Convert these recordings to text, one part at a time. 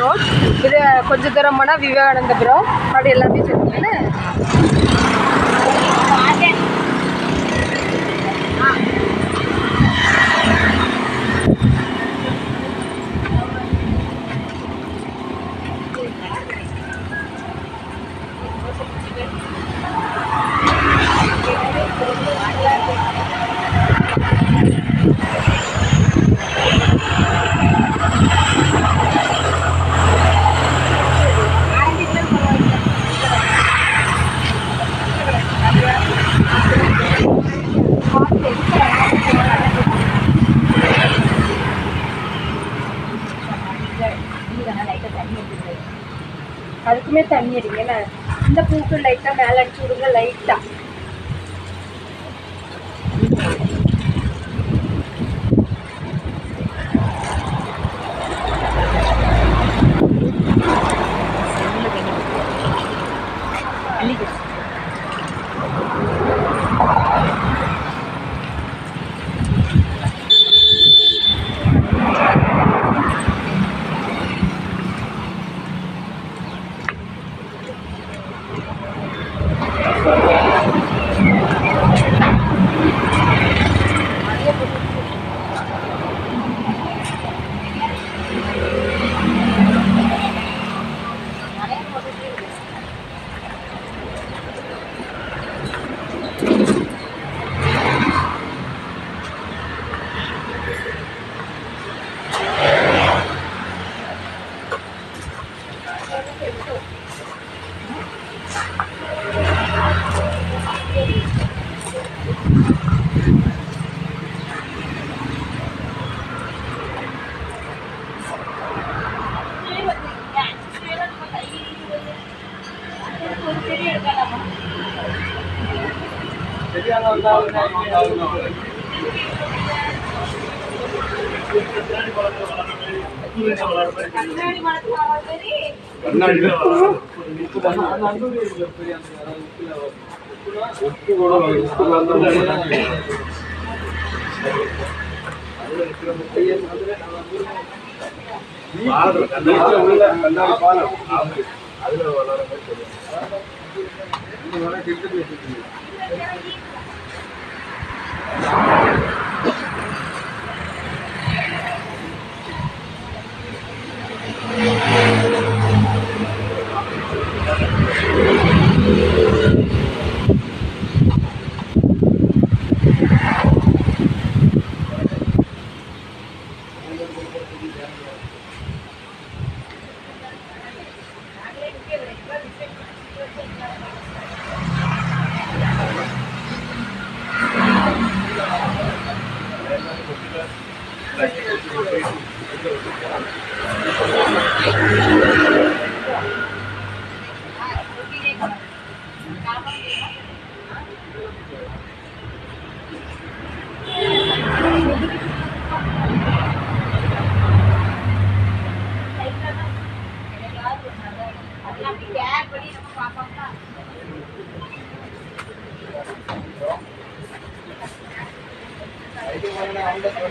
Road இது கொஞ்சம் தூரம் போனால் விவேகானந்தபுரம் அப்படி எல்லாமே சொல்லுங்க இந்த பூக்கு லைட்டாக மேலே அடிச்சு விடுங்க லைட்டாக உப்பு கூட உப்பு பாலம். அதுல வளர என்ன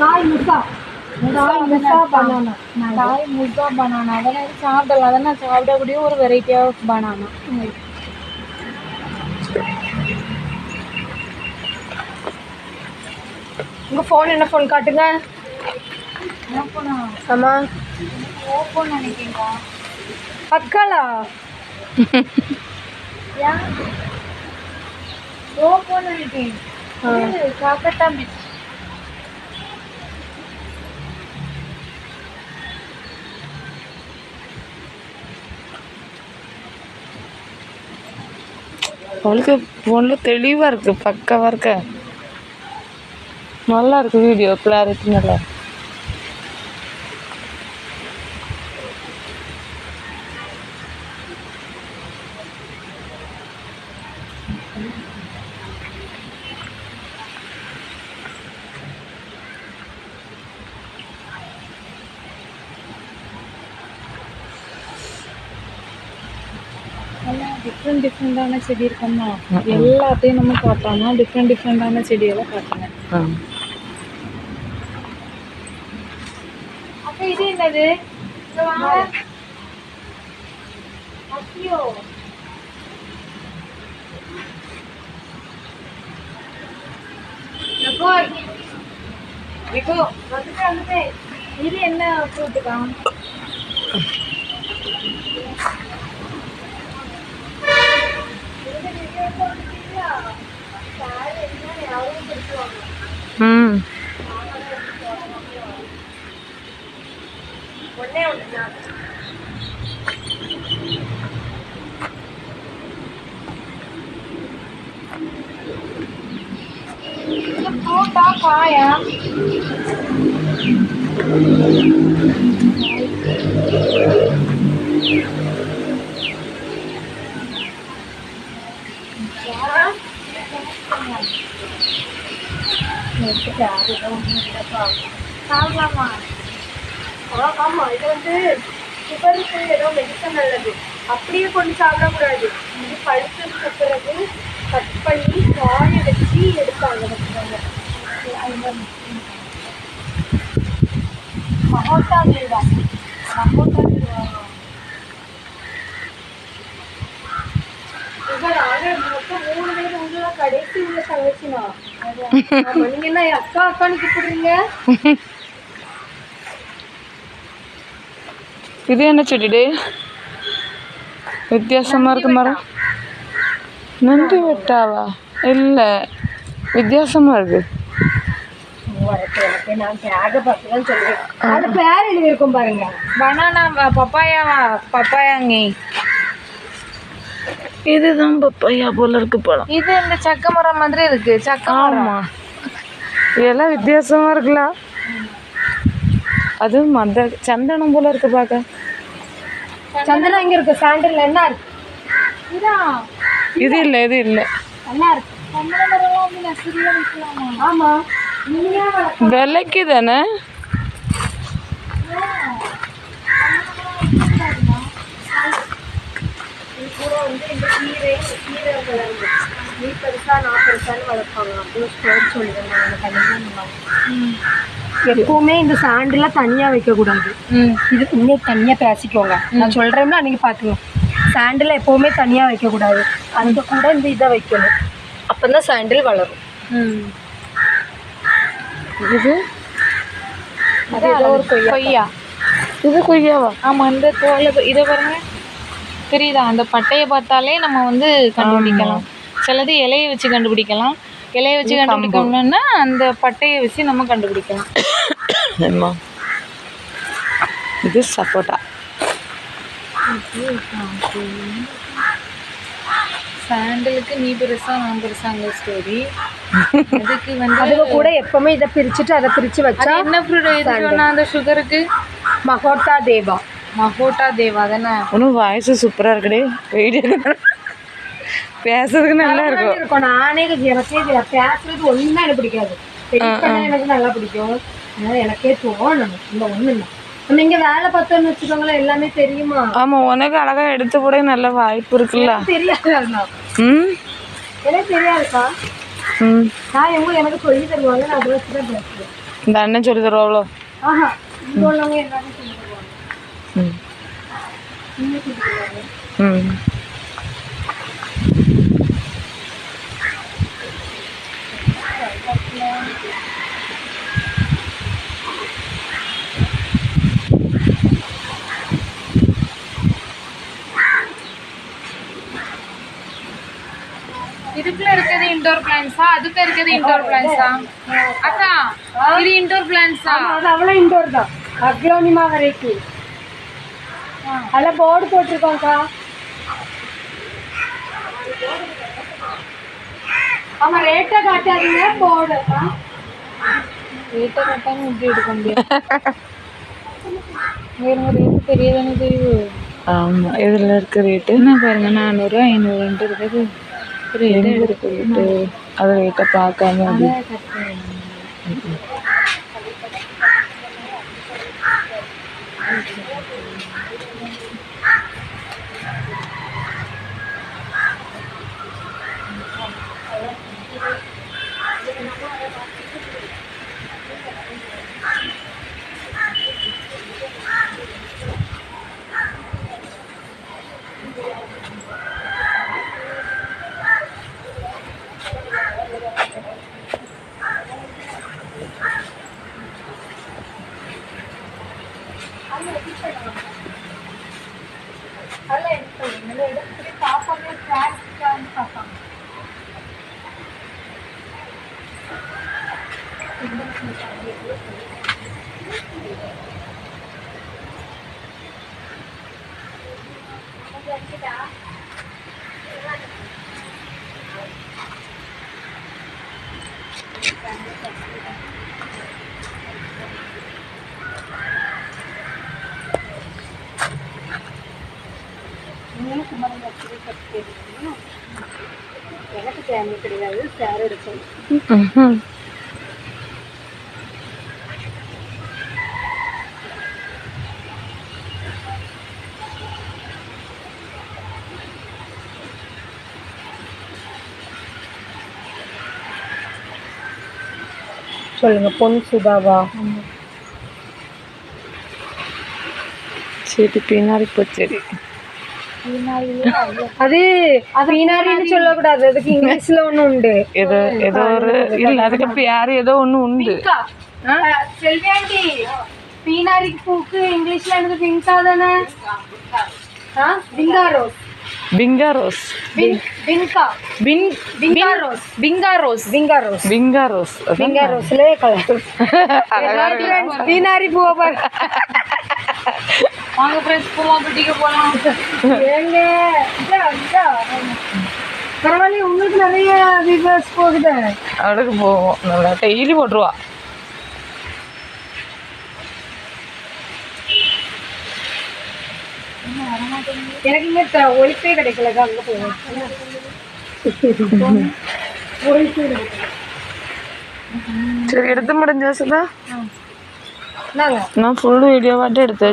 நாய் முட்டா நாய் முட்டா பனானா நாய் முட்டா பனானா. அதெல்லாம் சாப்பிடலாம். அதெல்லாம் சாப்பிடக்கூடிய ஒரு வெரைட்டி ஆஃப் பனானா. உங்கள் ஃபோன் என்ன ஃபோன் காட்டுங்க? ஆமாம் அக்காலா. காக்கட்டா பீச் அவளுக்கு ஃபோனில் தெளிவாக இருக்குது பக்கவாக இருக்க. நல்லா இருக்கு வீடியோ கிளாரிட்டி நல்லா இருக்கு. டிஃப்ரெண்ட் டிஃப்ரெண்டான செடி இருக்கோம்னா எல்லாத்தையும் நம்ம காட்டாம டிஃப்ரெண்ட் டிஃப்ரெண்டான செடியெல்லாம் காட்டுங்க ஆ அப்ப இது என்னது. ஐயோ. இது என்ன ஃப்ரூட்டுக்கா ம். இது ஃப்ரூட்டா காயா சாப்பிடலாமா ஆமா இது வந்து சுகருக்கு ஏதோ மெடிசன் நல்லது. அப்படியே கொண்டு சாப்பிடக்கூடாது. இது பழுத்ததுக்கு பிறகு கட் பண்ணி காய வச்சு எடுப்பாங்க மகோட்டா தேவா மகோட்டா மொத்தம் மூணு பேர் உள்ள கடைசி உள்ள தங்கச்சினா நீங்க என்ன அக்கா அக்கான்னு கூப்பிடுறீங்க? இது என்ன செடிடி வித்தியாசமாக இருக்கு மரம். நந்தி வெட்டாவா? இல்லை வித்தியாசமாக இருக்கு. அது பேர் எழுதி இருக்கும் பாருங்க. பனானா பப்பாயாவா பப்பாயாங்க இதுதான் பப்பையா போல இருக்கு பழம். இது இந்த சக்க மரம் மாதிரி இருக்கு சக்க ஆமாம் இதெல்லாம் வித்தியாசமாக இருக்குல்ல. அது மத சந்தனம் போல இருக்கு பார்க்க சந்தனம் எங்க இருக்கு? சாண்டல் என்ன இருக்கு? இது? இல்லை இது இல்லை. நல்லா இருக்கு. ஆமா. விலைக்கு தானே? நீ பெருசா நான் பெருசான்னு வளர்ப்பாங்க எப்பவுமே இந்த சாண்டில் தனியாக வைக்கக்கூடாது. இது இன்னைக்கு தனியாக பேசிக்கோங்க. நான் சொல்கிறேன்னா அன்றைக்கி பார்த்துக்கோங்க சாண்டில் எப்போவுமே தனியாக வைக்கக்கூடாது. அந்த கூட இந்த இதை வைக்கணும். அப்போ தான் சாண்டில் வளரும். இது? அது ஏதோ ஒரு கொய்யா. கொய்யா. இது கொய்யாவா? ஆமா இந்த தோலை இதை பாருங்க. தெரியுதா? அந்த பட்டையை பார்த்தாலே நம்ம வந்து கண்டுபிடிக்கலாம். சிலது இலையை வச்சு கண்டுபிடிக்கலாம். இலையை வச்சு கண்டுபிடிக்கணும்னா அந்த பட்டையை வச்சு நம்ம கண்டுபிடிக்கலாம். இது சப்போட்டா. சாண்டலுக்கு நீ பெருசா நான் பெருசாங்க ஸ்டோரி அதுக்கு வந்து அதுக்கு கூட எப்பவுமே இதை பிரிச்சுட்டு அதை அது வச்சா என்ன ஃப்ரூட் அந்த சுகருக்கு மகோட்டா தேவா. மகோட்டா தேவா தானே? ஒன்றும் வாய்ஸ் சூப்பராக இருக்குடே. வீடியோ பேசுறதுக்கு நல்லா இருக்கும். இருக்கும். நானே எனக்கே பேசுறது ஒண்ணுமே எனக்கு பிடிக்காது. எனக்கு நல்லா பிடிக்கும். அதனால எனக்கே தோணும் இந்த ஒண்ணு இல்லை. நம்ம இங்க வேலை பார்த்தோம்னு வச்சுக்கோங்களேன் எல்லாமே தெரியுமா? ஆமாம் உனக்கு அழகாக எடுத்து போட நல்ல வாய்ப்பு இருக்குல்ல? தெரியாது ம்? எனக்கு தெரியாதுக்கா ம். நான் எங்க எனக்கு சொல்லி தருவாங்க நான் அதை வச்சு தான் பேசுவேன். இந்த அண்ணன் சொல்லி தருவாங்களோ ஆஹா இங்க உள்ளவங்க எல்லாமே சொல்லி தருவாங்க. ம். நீங்க சொல்லி தருவாங்க. ம். பிளான்ஸா அதுக்கு இருக்கிறது இன்டோர் பிளான்ஸா அக்கா இது இன்டோர் பிளான்ஸா ஆமா, அது அவ்வளோ இன்டோர் தான். அக்ரோனிமா வெரைட்டி அதில் போர்டு போட்டிருக்கோங்க்கா ஆமா ரேட்டை காட்டாதீங்க போடு ஆ? ரேட்டை கட்டாமல் இப்படி எடுக்க முடியாது வேறு ரேட்டு பெரியதானே தெரியும் ஆமாம் இதில் இருக்க ரேட்டு என்ன பாருங்க நானூறு ஐநூறுன்ட்டு இருக்குது ரேட்டு இருக்கு ரேட்டு அதை ரேட்டை பார்க்காம அப்படி அதெல்லாம் எடுத்து நல்லா எடுத்து சாப்பாடு ஸ்நாக்ஸ் பார்ப்பாங்க எனக்கு ஃபேமிலி கிடையாது சார் எடுக்கணும் சொல்லுங்க பொன் சுதாவா சரி பின்னாடி போச்சேரி அது பீனாரின்னு சொல்லக்கூடாது அதுக்கு இங்கிலீஷ்ல ஒண்ணு உண்டு ஏதோ ஏதோ ஒரு இல்லை அதுக்கு பேர் ஏதோ ஒன்று உண்டு செல்வி ஆண்டி பீனாரி பூக்கு இங்கிலீஷ்ல என்னது பிங்கா தானே ஆ? பிங்கா ரோஸ் பிங்கா ரோஸ் பின்- பின்கா பின் பிங்கா ரோஸ் பிங்கா ரோஸ் பிங்கா ரோஸ் பிங்கா ரோஸ் அதான் பிங்கா ரோஸ்ல கலர் பீனாரி பூவை பாரு வாங்க ஃப்ரெண்ட்ஸ் பூவா பிடிக்க போகலாம் இதா. பரவாயில்ல உங்களுக்கு நிறைய வியூவர்ஸ் போகுது. அவளுக்கு போவோம். நல்லா டெய்லி போட்டுருவா. எனக்கு இங்க த- ஒலிப்பே கிடைக்கல அங்க போவோம். ஒலிப்பே கிடைக்கல சரி எடுத்து முடிஞ்சா சுதா? நான் ஃபுல் வீடியோவாட்டம் எடுத்து